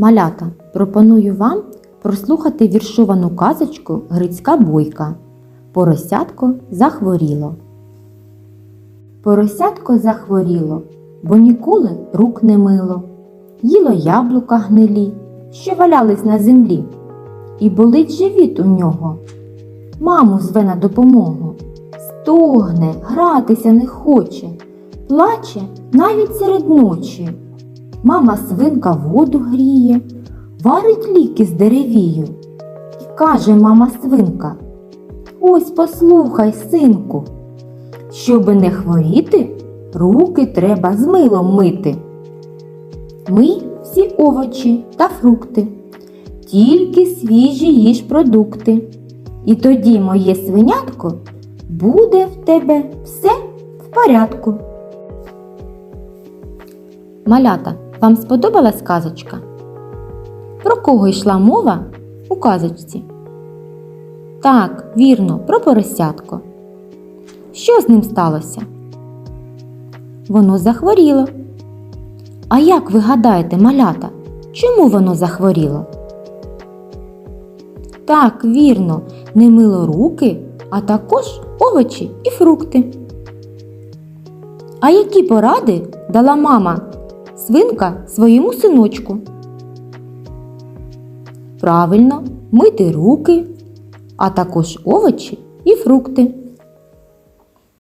Малята, пропоную вам прослухати віршовану казочку Грицька бойка. Поросятко захворіло. Поросятко захворіло, бо ніколи рук не мило. Їло яблука гнилі, що валялись на землі, і болить живіт у нього. Маму зве на допомогу. Стогне, гратися не хоче, плаче навіть серед ночі. Мама свинка воду гріє, варить ліки з деревію. І каже мама свинка: Ось послухай, синку, щоби не хворіти, руки треба з милом мити. Мий всі овочі та фрукти, тільки свіжі їж продукти. І тоді, моє свинятко, буде в тебе все в порядку. Малята, вам сподобалась казочка? Про кого йшла мова у казочці? Так, вірно, про поросятко. Що з ним сталося? Воно захворіло. А як ви гадаєте, малята, чому воно захворіло? Так, вірно, не мило руки, а також овочі і фрукти. А які поради дала мама свинка своєму синочку? Правильно, мити руки, а також овочі і фрукти.